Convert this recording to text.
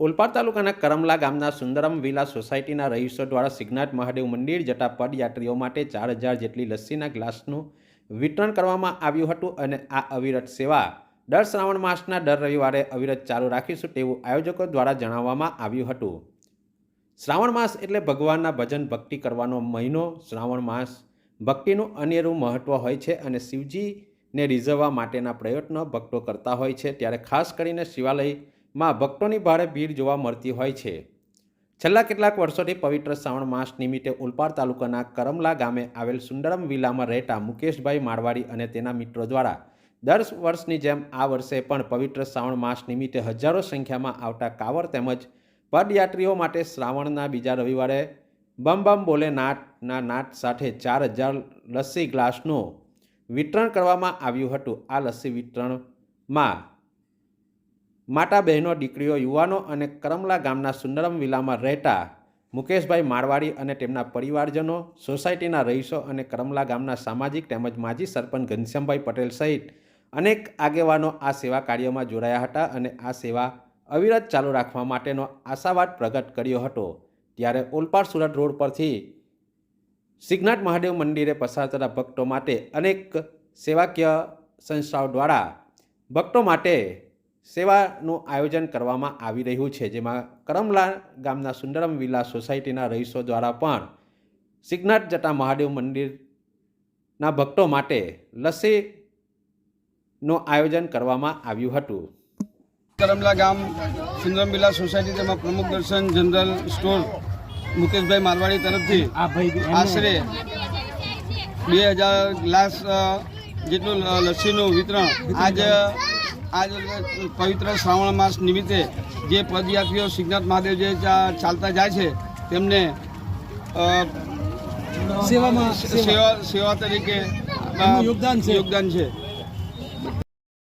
ઓલપાડ તાલુકાના કરમલા ગામના સુંદરમ વિલા સોસાયટીના રહીશો દ્વારા સિગ્નાથ મહાદેવ મંદિર જતા પદયાત્રીઓ માટે ચાર હજાર જેટલી લસ્સીના ગ્લાસનું વિતરણ કરવામાં આવ્યું હતું અને આ અવિરત સેવા દર શ્રાવણ માસના દર રવિવારે અવિરત ચાલુ રાખીશું તેવું આયોજકો દ્વારા જણાવવામાં આવ્યું હતું. શ્રાવણ માસ એટલે ભગવાનના ભજન ભક્તિ કરવાનો મહિનો. શ્રાવણ માસ ભક્તિનું અનેરું મહત્ત્વ હોય છે અને શિવજીને રીઝવવા માટેના પ્રયત્નો ભક્તો કરતા હોય છે. ત્યારે ખાસ કરીને શિવાલયમાં ભક્તોની ભારે ભીડ જોવા મળતી હોય છે. છેલ્લા કેટલાક વર્ષોથી પવિત્ર શ્રાવણ માસ નિમિત્તે ઉલપાડ તાલુકાના કરમલા ગામે આવેલ સુંદરમ વિલામાં રહેતા મુકેશભાઈ માળવાડી અને તેના મિત્રો દ્વારા દર વર્ષની જેમ આ વર્ષે પણ પવિત્ર શ્રાવણ માસ નિમિત્તે હજારો સંખ્યામાં આવતા કાવર તેમજ પદયાત્રીઓ માટે શ્રાવણના બીજા રવિવારે બમ બમ બોલે નાટના નાટ સાથે ચાર હજાર લસ્સી ગ્લાસનું વિતરણ કરવામાં આવ્યું હતું. આ લસ્સી વિતરણમાં માતા બહેનો, દીકરીઓ, યુવાનો અને કરમલા ગામના સુંદરમ વિલામાં રહેતા મુકેશભાઈ મારવાડી અને તેમના પરિવારજનો, સોસાયટીના રહીશો અને કરમલા ગામના સામાજિક તેમજ માજી સરપંચ ઘનશ્યામભાઈ પટેલ સહિત અનેક આગેવાનો આ સેવા કાર્યમાં જોડાયા હતા અને આ સેવા અવિરત ચાલુ રાખવા માટેનો આશાવાદ પ્રગટ કર્યો હતો. ત્યારે ઓલપાડ સુરત રોડ પરથી સિગ્નાથ મહાદેવ મંદિરે પસાર થતા ભક્તો માટે અનેક સેવાકીય સંસ્થાઓ દ્વારા ભક્તો માટે સેવાનું આયોજન કરવામાં આવી રહ્યું છે જેમાં કરમલા ગામના સુંદરમ વિલા સોસાયટીના રહીશો દ્વારા પણ સિગ્નાથ જટા મહાદેવ મંદિરના ભક્તો માટે લસ્સીનું આયોજન કરવામાં આવ્યું હતું. કરમલા ગામ સુંદરમ બિલા સોસાયટી તેમાં પ્રમુખ દર્શન જનરલ સ્ટોર મુકેશભાઈ મારવાડી તરફથી આશરે બે હજાર ગ્લાસ જેટલું લસીનું લસ્સીનું વિતરણ આજ આજ પવિત્ર શ્રાવણ માસ નિમિત્તે જે પદયાત્રીઓ સિદ્ધનાથ મહાદેવ જે ચાલતા જાય છે તેમને સેવામાં સેવા સેવા તરીકે યોગદાન છે. યોગદાન છે